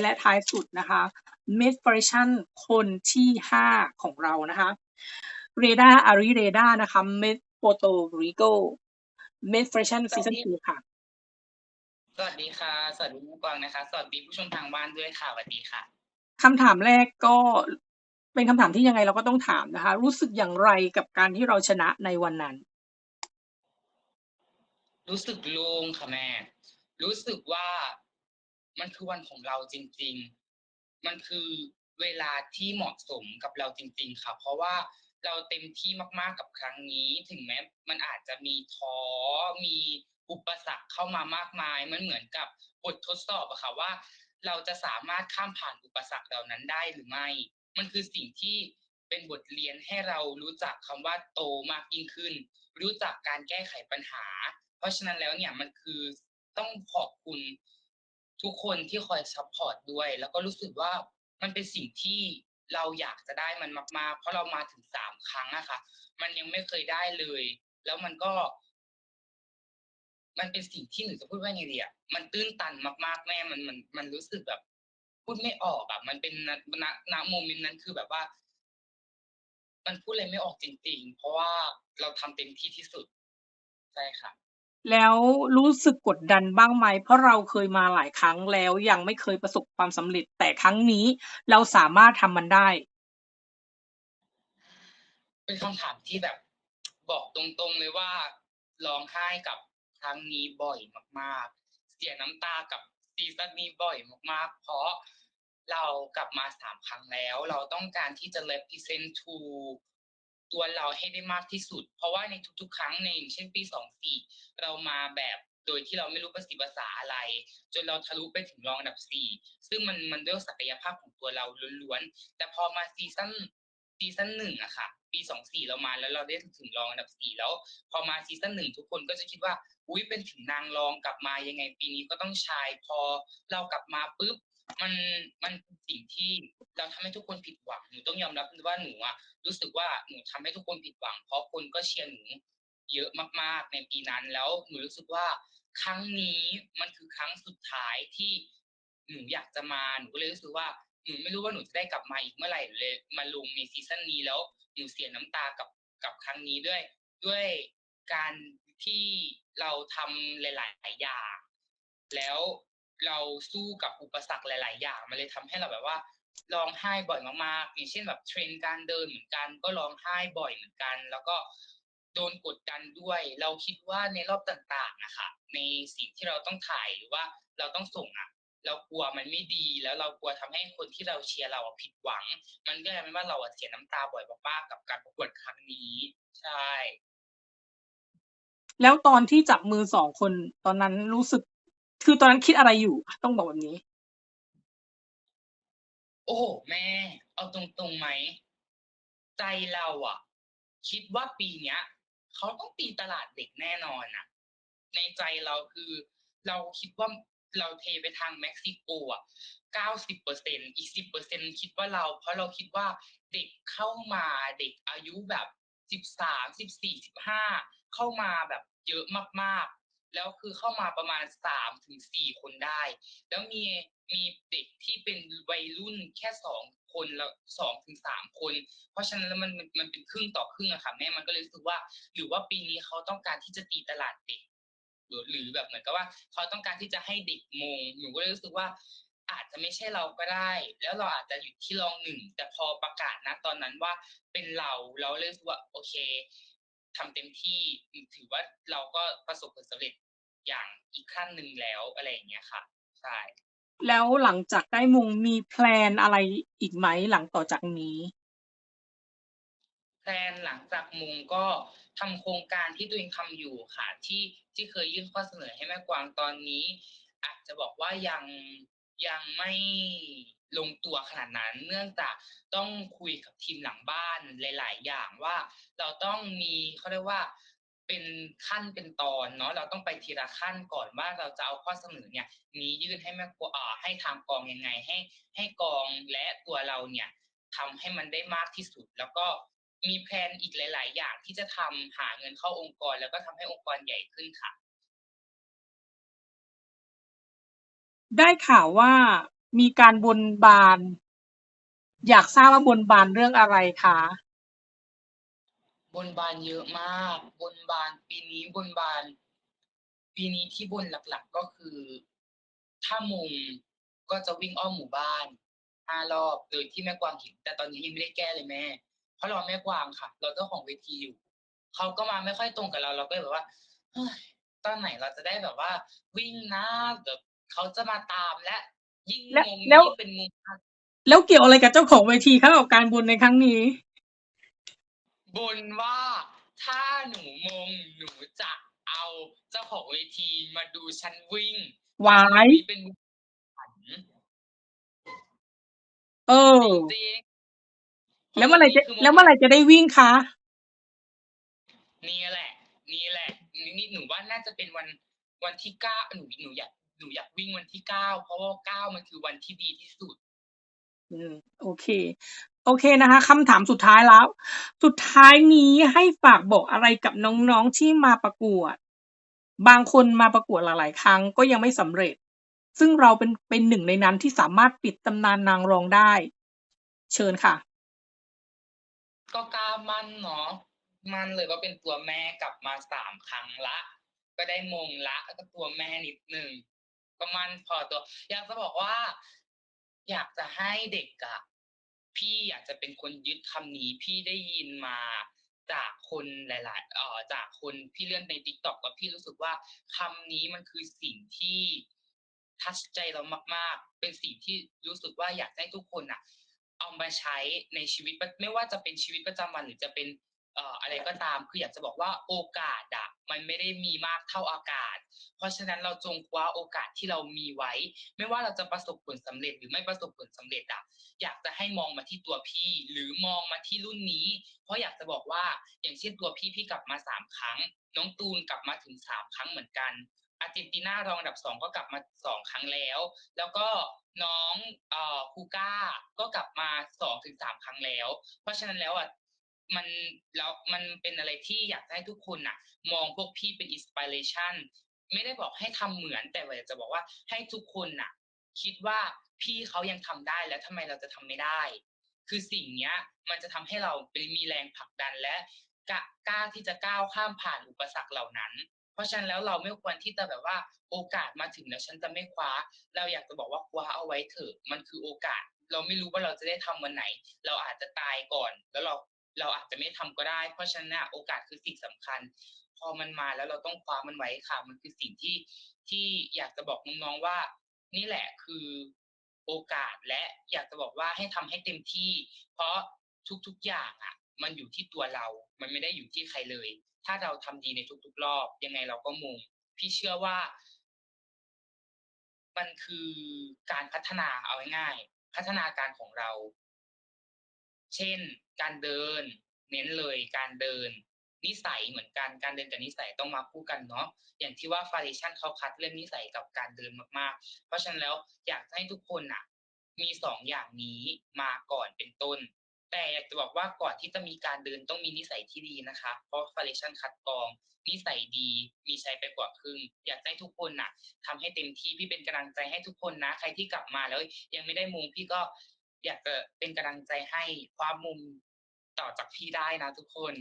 และท้ายสุดนะคะ Med f r a t i o n คนที่ห้าของเรานะคะเรดาอาริเรดานะคะ Med Porto Rico Med f r a t i o n ซีซั่น2ค่ะ สวัสดีค่ะ สวัสดีผู้กวางนะคะ สวัสดีผู้ชมทางบ้านด้วยค่ะสวัสดีค่ะคำถามแรกก็เป็นคำถามที่ยังไงเราก็ต้องถามนะคะ รู้สึกอย่างไรกับการที่เราชนะในวันนั้น รู้สึกโล่งค่ะแม่ รู้สึกว่า มันคือวันของเราจริง ๆ มันคือเวลาที่เหมาะสมกับเราจริง ๆ ค่ะ เพราะว่าเราเต็มที่มากๆกับครั้งนี้ ถึงแม้มันอาจจะมีท้อมีอุปสรรคเข้ามามากมาย มันเหมือนกับบททดสอบอะค่ะว่า เราจะสามารถข้ามผ่านอุปสรรคเหล่านั้นได้หรือไม่ มันคือสิ่งที่เป็นบทเรียนให้เรารู้จักคำว่าโตมากยิ่งขึ้น รู้จักการแก้ไขปัญหา เพราะฉะนั้นแล้วเนี่ยมันคือต้องขอบคุณ ทุกคนที่คอยซัพพอร์ตด้วย แล้วก็รู้สึกว่ามันเป็นสิ่งที่เราอยากจะได้มันมากๆ เพราะเรามาถึงสามครั้งอะค่ะ มันยังไม่เคยได้เลย แล้วมันก็ มันเป็นสิ่งที่หนูจะพูดว่าไงดีอะมันตื้นตันมาก ๆ แม่มันมันมันรู้สึกแบบ พูดไม่ออกอะมันเป็นณณณโมเมนต์นั้นคือแบบว่า มันพูดอะไรไม่ออกจริง ๆ เพราะว่าเราทำเต็มที่ที่สุดใช่ค่ะ แล้วรู้สึกกดดันบ้างไหม เพราะเราเคยมาหลายครั้งแล้ว ยังไม่เคยประสบความสำเร็จ แต่ครั้งนี้เราสามารถทำมันได้ เป็นคำถามที่แบบ บอกตรง ๆ เลยว่า ร้องไห้กับครั้งนี้บ่อยมาก ๆ เสียน้ำตากับซีซั่นนี้บ่อยมาก ๆ เพราะเรากลับมาสามครั้งแล้ว เราต้องการที่จะ represent to ตัวเราให้ได้มากที่สุด เพราะว่าในทุกๆ ครั้งในเช่นปีสองสี่เรามาแบบโดยที่เราไม่รู้ภาษีภาษาอะไร จนเราทะลุไปถึงรองอันดับสี่ซึ่งมันมันด้วยศักยภาพของตัวเราล้วนๆแต่พอมาซีซั่นซีซั่นหนึ่งอะค่ะ ปีสองสี่เรามาแล้วเราได้ถึงรองอันดับสี่แล้ว พอมาซีซั่นหนึ่งทุกคนก็จะคิดว่าอุ้ยเป็นถึงนางรองกลับมายังไงปีนี้ก็ต้องชาย พอเรากลับมาปุ๊บ มันมันเป็นสิ่งที่เราทำให้ทุกคนผิดหวังหนูต้องยอมรับว่าหนูอะรู้สึกว่าหนูทำให้ทุกคนผิดหวัง เพราะคนก็เชียร์หนูเยอะมากๆในปีนั้นแล้วหนูรู้สึกว่า ครั้งนี้มันคือครั้งสุดท้ายที่หนูอยากจะมาหนูก็เลยรู้สึกว่าหนูไม่รู้ว่าหนูจะได้กลับมาอีกเมื่อไหร่เลยมาลงในซีซั่นนี้แล้วหนูเสียน้ำตากับกับครั้งนี้ด้วย ด้วยการที่เราทำหลาย ๆ อย่าง แล้ว เราสู้กับอุปสรรคหลาย ๆ อย่างมันเลยทำให้เราแบบว่าร้องไห้บ่อยมากๆอย่างเช่นแบบเทรนการเดินเหมือนกัน ก็ร้องไห้บ่อยเหมือนกัน แล้วก็โดนกดดันด้วย เราคิดว่าในรอบต่างๆอะค่ะในสิ่งที่เราต้องถ่ายหรือว่าเราต้องส่งอะเรากลัวมันไม่ดีแล้วเรากลัวทำให้คนที่เราเชียร์เราผิดหวัง มันก็เลยทำให้ว่าเราเสียน้ำตาบ่อยมากๆกับการประกวดครั้งนี้ ใช่ แล้วตอนที่จับมือสองคนตอนนั้นรู้สึก คือตอนนั้นคิดอะไรอยู่ ต้องบอกแบบนี้ โอ้โฮแม่ เอาตรงๆไหม ใจเราอะคิดว่าปีเนี้ย เขาต้องตีตลาดเด็กแน่นอนน่ะ ในใจเราคือ เราคิดว่าเราเทไปทางเม็กซิโกอะ90%อีก10%คิดว่าเรา เพราะเราคิดว่าเด็กเข้ามาเด็กอายุแบบ13 14 15เข้ามาแบบเยอะมากๆ แล้วคือเข้ามาประมาณ3-4คนได้ แล้วมีมีเด็กที่เป็นวัยรุ่นแค่2คนแล้ว2-3คน เพราะฉะนั้นแล้วมันมันมันเป็นครึ่งต่อครึ่งอะค่ะแม่มันก็เลยรู้สึกว่า หรือว่าปีนี้เขาต้องการที่จะตีตลาดเด็กหรือหรือแบบเหมือนกับว่าเขาต้องการที่จะให้เด็กมงหนูก็เลยรู้สึกว่า อาจจะไม่ใช่เราก็ได้ แล้วเราอาจจะอยู่ที่รอง1แต่พอประกาศณตอนนั้นว่าเป็นเราเราเลยรู้สึกว่าโอเค ทำเต็มที่อือถือว่าเราก็ประสบผลสำเร็จอย่างอีกขั้นหนึ่งแล้วอะไรอย่างเงี้ยค่ะ ใช่ แล้วหลังจากได้มงมีแพลนอะไรอีกไหมหลังต่อจากนี้?แพลนหลังจากมงก็ทำโครงการที่ตัวเองทำอยู่ค่ะที่ที่เคยยื่นข้อเสนอให้แม่กวางตอนนี้ อาจจะบอกว่ายัง ยังไม่ลงตัวขนาดนั้น เนื่องจากต้องคุยกับทีมหลังบ้านหลาย ๆ อย่างว่า เราต้องมีเขาเรียกว่าเป็นขั้นเป็นตอนเนาะเราต้องไปทีละขั้นก่อนว่าเราจะเอาข้อเสนอเนี่ยนี้ยื่นให้แม่กวอ่าให้ทางกองยังไงให้ ให้กองและตัวเราเนี่ยทำให้มันได้มากที่สุด แล้วก็มีแพลนอีกหลาย ๆ อย่างที่จะทำหาเงินเข้าองค์กร แล้วก็ทำให้องค์กรใหญ่ขึ้นค่ะ ได้ข่าวว่ามีการบนบาน อยากทราบว่าบนบานเรื่องอะไรคะ?บนบานเยอะมาก บนบานปีนี้บนบาน ปีนี้ที่บนหลักๆก็คือ ถ้ามุงก็จะวิ่งอ้อมหมู่บ้าน5รอบโดยที่แม่กวางเห็นแต่ตอนนี้ยังไม่ได้แก้เลยแม่ เพราะรอแม่กวางค่ะรอเจ้าของเวทีอยู่เขาก็มาไม่ค่อยตรงกับเราเราก็เลยแบบว่าเฮ้ยตอนไหนเราจะได้แบบว่า วิ่งนะแบบ เขาจะมาตามแล้วยิ่งและมงแล้ว ยิ่งเป็นมงคักแล้วเกี่ยวอะไรกับเจ้าของเวทีคะกับการบนในครั้งนี้?บนว่าถ้าหนูมงหนูจะเอาเจ้าของเวทีมาดูฉันวิ่งว้าเพราะยนี่เป็นฝันเออ จริงๆเพแล้ราะววเมื่อัไหร่นนี้จะคือมแล้วงเมื่อไหร่จะได้วิ่งคะ?นี่แหละ นี่แหละนี่นี่หนูว่าน่าจะเป็นวันวันที่9หนูหนูอยาก หนูอยากวิ่งวันที่9เพราะว่า9มันคือวันที่ดีที่สุดอืมโอเค โอเคนะคะคำถามสุดท้ายแล้ว สุดท้ายนี้ให้ฝากบอกอะไรกับน้องๆที่มาประกวด บางคนมาประกวดหลายๆ ครั้งก็ยังไม่สำเร็จ ซึ่งเราเป็นเป็นหนึ่งในนั้นที่สามารถปิดตำนานนางรองได้ เชิญค่ะ ก็กล้ามั่นเนาะมั่นเลยว่าเป็นตัวแม่กลับมา3ครั้งแล้วก็ได้มงแล้วก็ตัวแม่นิดหนึ่ง ก็มันพอตัว อยากจะบอกว่า อยากจะให้เด็กอะพี่อะจะเป็นคนยึดคำนี้พี่ได้ยินมาจากคนหลายๆเอ่อจากคนพี่เลื่อนใน TikTok แล้วพี่รู้สึกว่าคำนี้มันคือสิ่งที่ทัชใจเรามาก ๆ เป็นสิ่งที่รู้สึกว่าอยากให้ทุกคนน่ะเอามาใช้ในชีวิตไม่ว่าจะเป็นชีวิตประจำวันหรือจะเป็นเอ่ออะไรก็ตามคืออยากจะบอกว่าโอกาสอะมันไม่ได้มีมากเท่าอากาศ เพราะฉะนั้นเราจงคว้าโอกาสที่เรามีไว้ ไม่ว่าเราจะประสบผลสำเร็จหรือไม่ประสบผลสำเร็จอะอยากจะให้มองมาที่ตัวพี่ หรือมองมาที่รุ่นนี้ เพราะอยากจะบอกว่าอย่างเช่นตัวพี่พี่กลับมา3ครั้ง น้องตูนกลับมาถึง3ครั้งเหมือนกันอาร์เจนตินารองอันดับ2ก็กลับมา2ครั้งแล้ว แล้วก็น้องเอ่อ Kuka ก็กลับมา2-3ครั้งแล้ว เพราะฉะนั้นแล้วอะมันแล้วมันเป็นอะไรที่อยากให้ทุกคนน่ะ มองพวกพี่เป็น inspiration ไม่ได้บอกให้ทำเหมือน แต่อยากจะบอกว่าให้ทุกคนน่ะ คิดว่าพี่เขายังทำได้แล้วทำไมเราจะทำไม่ได้ คือสิ่งเนี้ย มันจะทำให้เราไปมีแรงผลักดันและกะกล้าที่จะก้าวข้ามผ่านอุปสรรคเหล่านั้น เพราะฉะนั้นแล้วเราไม่ควรที่จะแบบว่าโอกาสมาถึงแล้วฉันจะไม่คว้า เราอยากจะบอกว่าคว้าเอาไว้เถอะมันคือโอกาส เราไม่รู้ว่าเราจะได้ทำวันไหน เราอาจจะตายก่อน แล้วเราเราอาจจะไม่ทำก็ได้ เพราะฉะนั้นโอกาสคือสิ่งสำคัญ พอมันมาแล้วเราต้องคว้ามันไว้ค่ะ มันคือสิ่งที่ที่อยากจะบอกน้องๆว่า นี่แหละคือโอกาสและอยากจะบอกว่าให้ทำให้เต็มที่ เพราะทุกๆอย่างอะ มันอยู่ที่ตัวเรา มันไม่ได้อยู่ที่ใครเลย ถ้าเราทำดีในทุกๆ รอบ ยังไงเราก็มุงพี่เชื่อว่า มันคือการพัฒนาเอาง่ายๆพัฒนาการของเรา เช่น การเดิน เน้นเลยการเดิน นิสัยเหมือนกันการเดินกับนิสัยต้องมาคู่กันเนาะอย่างที่ว่า Foundation เขาคัดเรื่องนิสัยกับการเดินมากๆ เพราะฉะนั้นแล้วอยากให้ทุกคนน่ะมี2องอย่างนี้มาก่อนเป็นต้น แต่อยากจะบอกว่าก่อนที่จะมีการเดินต้องมีนิสัยที่ดีนะคะ เพราะ Foundation คัดกรอง นิสัยดีมีชัยไปกว่าครึ่ง อยากให้ทุกคนน่ะทำให้เต็มที่พี่เป็นกำลังใจให้ทุกคนนะ ใครที่กลับมาแล้ว ยังไม่ได้มงพี่ก็อยากจะเป็นกำลังใจให้ความงต่อจากพี่ได้นะทุกคน